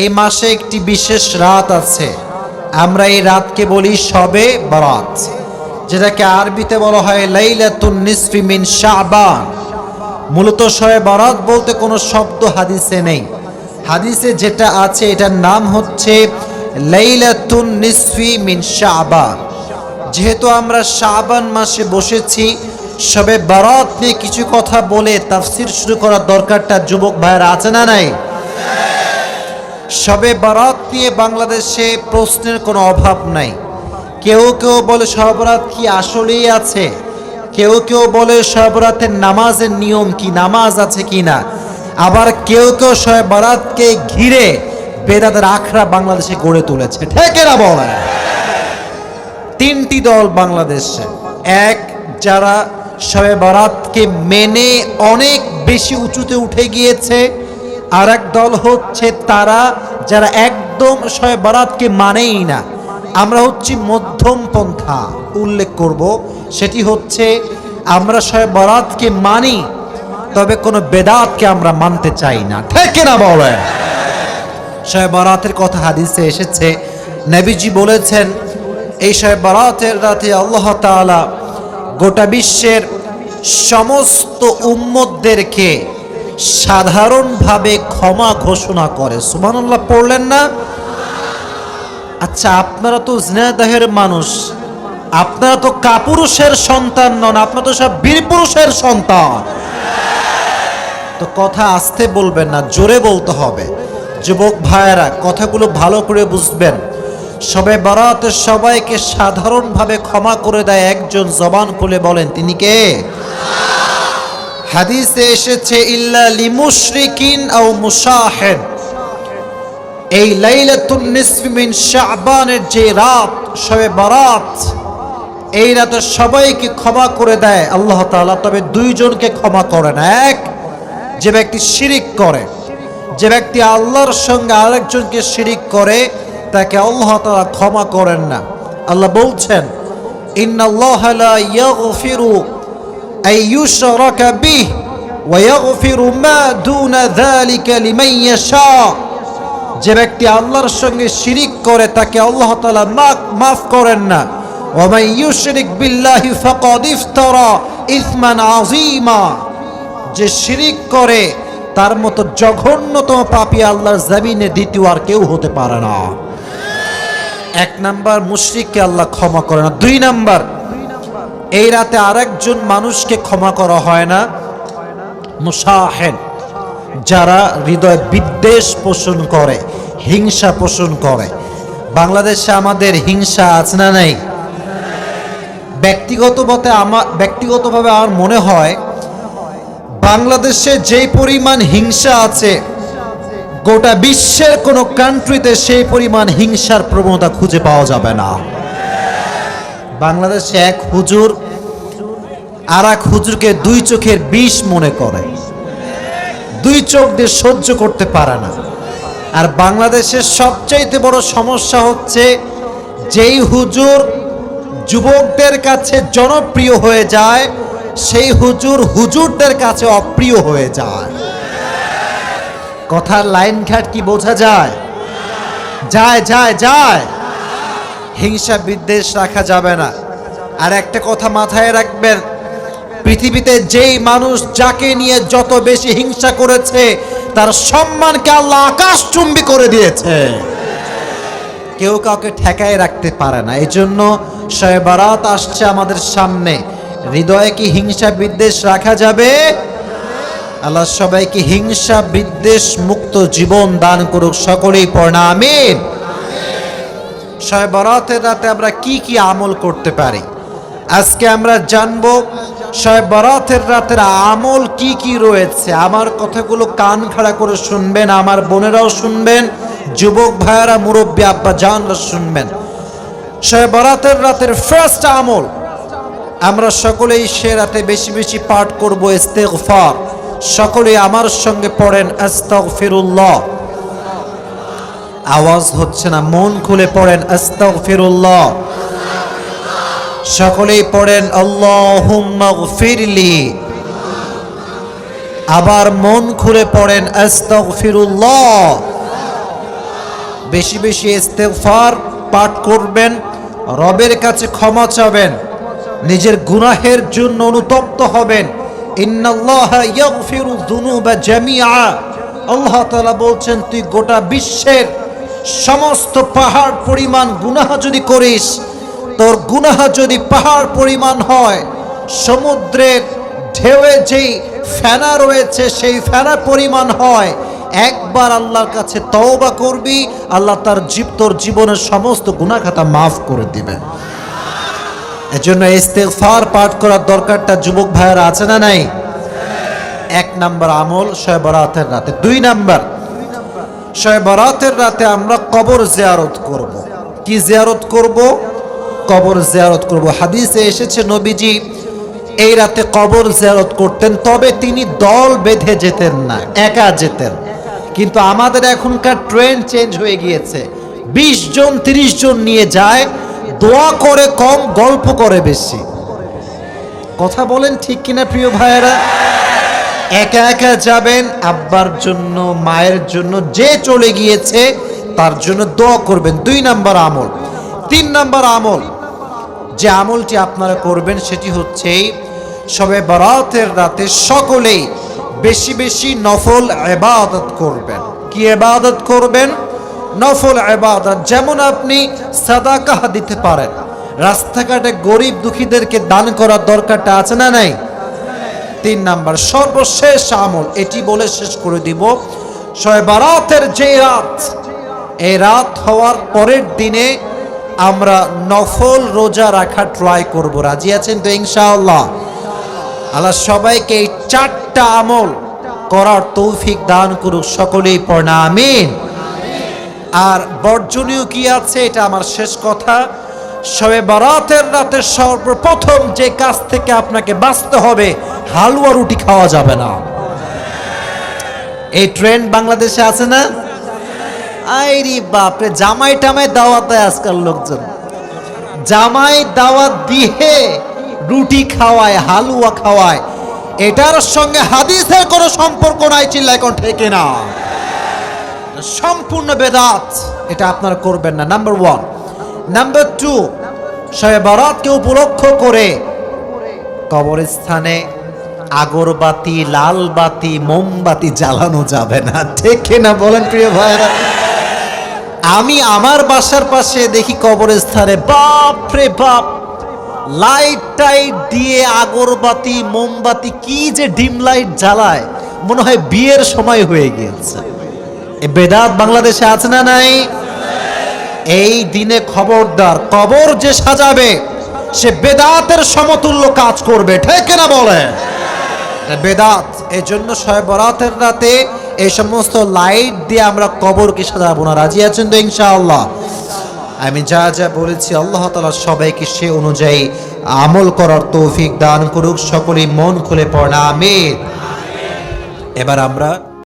এই মাসে একটি বিশেষ রাত আছে। আমরা এই রাতকে বলি সবে বরাত, যেটাকে আরবিতে বলা হয় লাইলাতুন নিসফি মিন শাবান। মূলত শবে বরাত বলতে কোনো শব্দ হাদিসে নেই। হাদিসে যেটা আছে, এটার নাম হচ্ছে লাইলাতুন নিসফি মিন শাবান। যেহেতু আমরা শাবান মাসে বসেছি, সবে বরাত নিয়ে কিছু কথা বলে তাফসির শুরু করার দরকারটা যুবক ভাইয়েরা আছে না নাই? সবে বরাত নিয়ে বাংলাদেশে প্রশ্নের কোনো অভাব নাই। কেউ কেউ বলে সবরাত কি আসলেই আছে? কেউ কেউ বলে সবরাতের নামাজের নিয়ম কি, নামাজ আছে কি না? আবার কেউ কেউ শবে বরাতকে ঘিরে বেদাদের আখড়া বাংলাদেশে গড়ে তুলেছে। ঠেকেরা বলে তিনটি দল বাংলাদেশে। এক, যারা শবে বরাতকে মেনে অনেক বেশি উঁচুতে উঠে গিয়েছে আর এক দল হচ্ছে তারা যারা একদম শবে বরাতকে মানেই না। আমরা হচ্ছি মধ্যম পন্থা, উল্লেখ করব। সেটি হচ্ছে আমরা শবে বরাতকে মানি, তবে কোনো বেদাতকে আমরা মানতে চাই না। ঠিক না বলে শবে বরাতের কথা হাদিসে এসেছে, নবীজি বলেছেন, এই শবে বরাতের রাতে আল্লাহ তাআলা গোটা বিশ্বের সমস্ত উম্মতদেরকে সাধারণভাবে ক্ষমা ঘোষণা করে। সুবহানাল্লাহ, পড়লেন না? আচ্ছা আপনারা তো জিনাদাহের মানুষ। আপনারা তো কাপুরুষের সন্তান নন, আপনারা তো সব বীরপুরুষের সন্তান। তো কথা আসতে বলবেন না, জোরে বলতে হবে। যুবক ভাইয়েরা, কথাগুলো ভালো করে বুঝবেন। সবে বরাতে সবাইকে সাধারণভাবে ক্ষমা করে দেয় একজন জবান খুলে বলেন, তিনি কে? হাদিসে এসেছে, ইল্লা লিমুশরিকিন আও মুসাহেদ এই লাইলাতুন নিসফি মিন শাবানের যে রাত শবে বরাত, এই রাতে সবাইকে ক্ষমা করে দেয়। আল্লাহ তাআলা তবে দুইজনকে ক্ষমা করেন। এক, যে ব্যক্তি শিরিক করে, যে ব্যক্তি আল্লাহর সঙ্গে আরেকজনকে শিরিক করে, তাকে আল্লাহ তাআলা ক্ষমা করেন না। আল্লাহ বলছেন, ইন্নাল্লাহ লা ইয়াগফিরু ইউশরাকা বিহি ওয়া ইয়াগফিরু মা দুনা যালিকা লিমান ইয়াশা যে ব্যক্তি আল্লাহর সঙ্গে শিরিক করে, তাকে আল্লাহ তাআলা মাফ করেন না। ওয়া ইউশরিক বিল্লাহি ফাকাদ ইফতারা ইসমান আযীমা। যে শিরিক করে, তার মতো জঘন্যতম পাপী আল্লাহর জমিনে দ্বিতীয় আর কেউ হতে পারে না। এক নাম্বার, মুশরিককে আল্লাহ ক্ষমা করে না। দুই নাম্বার এই রাতে আরেকজন মানুষকে ক্ষমা করা হয় না। মুসাহেন, যারা হৃদয় বিদ্বেষ পোষণ করে, হিংসা পোষণ করে। বাংলাদেশে আমাদের হিংসা আছে না নাই? ব্যক্তিগতভাবে আমার ব্যক্তিগতভাবে আমার মনে হয়, বাংলাদেশে যেই পরিমাণ হিংসা আছে, গোটা বিশ্বের কোনো কান্ট্রিতে সেই পরিমাণ হিংসার প্রবণতা খুঁজে পাওয়া যাবে না। বাংলাদেশে এক হুজুর আর এক হুজুরকে দুই চোখের বিষ মনে করে। দুই চোখ দিয়ে সহ্য করতে পারে না। আর বাংলাদেশের সবচাইতে বড় সমস্যা হচ্ছে যেই হুজুর যুবকদের কাছে জনপ্রিয় হয়ে যায়, সেই হুজুর হুজুরদের কাছে অপ্রিয় হয়ে যায়। কথার লাইন ঘাট কি বোঝা যায়? যায় যায় যায়। হিংসা বিদ্বেষ রাখা যাবে না। আর একটা কথা মাথায় রাখবেন, পৃথিবীতে যেই মানুষ যাকে নিয়ে যত বেশি হিংসা করেছে, তার সম্মানকে আল্লাহ আকাশ চুম্বি করে দিয়েছে। কেউ কাউকে ঠেকায় রাখতে পারে না। এই জন্য শয়ে বারাত আসছে আমাদের সামনে। হৃদয়ে কি হিংসা বিদ্বেষ রাখা যাবে? আল্লাহ সবাইকে হিংসা বিদ্বেষ মুক্ত জীবন দান করুক। সকলেই পড়না আমিন। শয়ে বরাতের রাতে আমরা কি কি আমল করতে পারি? আজকে আমরা জানব শয়ে বরাতের রাতের আমল কি কি রয়েছে? আমার কথাগুলো কান খাড়া করে শুনবেন, আমার বোনেরাও শুনবেন, যুবক ভাইয়েরা, মুরব্বী আব্বা জানরা শুনবেন। শয়ে বরাতের রাতের ফার্স্ট আমল, আমরা সকলেই সে রাতে বেশি বেশি পাঠ করব, ইস্তেগফার। সকলে আমার সঙ্গে পড়েন, আস্তাগফিরুল্লাহ। আওয়াজ হচ্ছে না, মন খুলে পড়েন, আস্তাগফিরুল্লাহ। সকলেই পড়েন, আল্লাহুম্মা গফিরলি। আবার মন খুলে পড়েন, আস্তাগফিরুল্লাহ। বেশি বেশি ইস্তেগফার পাঠ করবেন, রবের কাছে ক্ষমা চাবেন, নিজের গুনাহের জন্য অনুতপ্ত হবেন। আল্লাহ তাআলা বলছেন, তুই গোটা বিশ্বের সমস্ত পাহাড় পরিমাণ গুনাহ যদি করিস, তোর গুনাহ যদি পাহাড় পরিমাণ হয়, সমুদ্রের ঢেউয়ে যেই ফেনা রয়েছে, সেই ফেনা পরিমাণ হয়, একবার আল্লাহর কাছে তওবা করবি, আল্লাহ তার জীব, তোর জীবনের সমস্ত গুনাখাতা মাফ করে দিবেন এজন্য ইস্তেগফার পাঠ করার দরকারটা যুবক ভাইয়েরা আছে না নাই? এক নাম্বার আমল শয়ে বরাতের রাতে। দুই নাম্বার বরাতের রাতে আমরা কবর জিয়ারত করব। কি জিয়ারত করব? কবর জিয়ারত করব। হাদিসে এসেছে নবীজি, এই রাতে কবর জিয়ারত করতেন, তবে তিনি দল বেঁধে যেতেন না, একা যেতেন। কিন্তু আমাদের এখনকার ট্রেন্ড চেঞ্জ হয়ে গিয়েছে। বিশ জন, তিরিশ জন নিয়ে যায়, দোয়া করে কম, গল্প করে বেশি। কথা বলেন ঠিক কিনা প্রিয় ভাইয়েরা? একা একা যাবেন, আব্বার জন্য, মায়ের জন্য, যে চলে গিয়েছে, তার জন্য দোয়া করবেন। দুই নাম্বার আমল। তিন নাম্বার আমল, যে আমলটি আপনারা করবেন, সেটি হচ্ছে সবে বরাতের রাতে সকলেই বেশি বেশি নফল এবাদত করবেন। কি এবাদত করবেন? নফল এবাদত যেমন আপনি সাদাকাহ দিতে পারেন। রাস্তাঘাটে গরিব দুঃখীদেরকে দান করার দরকারটা আছে না নাই? তিন নাম্বার, সর্বশেষ আমল, এটি বলে শেষ করে দিব। শয়ে বারাতের যে রাত এই রাত হওয়ার পরের দিনে আমরা নফল রোজা রাখা ট্রাই করব। রাজি আছেন তো, ইনশাআল্লাহ? আল্লাহ সবাইকে এই চারটা আমল করার তৌফিক দান করুক, সকলেই পড়না, আমিন। আর বর্জনীয় কি আছে, এটা আমার শেষ কথা। সবে বারাতের রাতে সর্বপ্রথম যে কাজ থেকে আপনাকে বাঁচতে হবে হালুয়া রুটি খাওয়া যাবে না। এই ট্রেন্ড বাংলাদেশে আছে না? আইরি বাপরে, জামাই টামাই দাওয়াত আজকাল লোকজন। জামাই দাওয়াত দিয়ে রুটি খাওয়ায়, হালুয়া খাওয়ায়। এটার সঙ্গে হাদিসের কোনো সম্পর্ক নাই চিল্লা, এখন ঠেকে না। সম্পূর্ণ বেদাত, এটা আপনারা করবেন না। নাম্বার ওয়ান নাম্বার টু শয়ে বরাতকে উপলক্ষ করে কবরস্থানে আগরবাতি লাল বাতি মোমবাতি জ্বালানো যাবে না। ঠিক না বলেন প্রিয় ভাইরা আমি আমার বাসার পাশে দেখি কবরস্থানে বাপ রে বাপ লাইট টাইট দিয়ে আগরবাতি, মোমবাতি, কি যে ডিম লাইট জ্বালায়, মনে হয় বিয়ের সময় হয়ে গিয়েছে। বেদাত বাংলাদেশে আছে না নাই? এই দিনে খবরদার, কবর যে সাজাবে, সে বেদাতের সমতুল্য কাজ করবে, ঠিক না বলে বেদাত এই জন্য সয়বরাতের বরাতের রাতে এই সমস্ত লাইট দিয়ে আমরা কবরকে সাজাবো না। রাজি আছেন তো ইনশাআল্লাহ? আমি যা যা বলেছি আল্লাহ তালা সবাইকে সে অনুযায়ী আমল করার তৌফিক দান করুক। সকলেই মন খুলে পড়া আমি এবার আমরা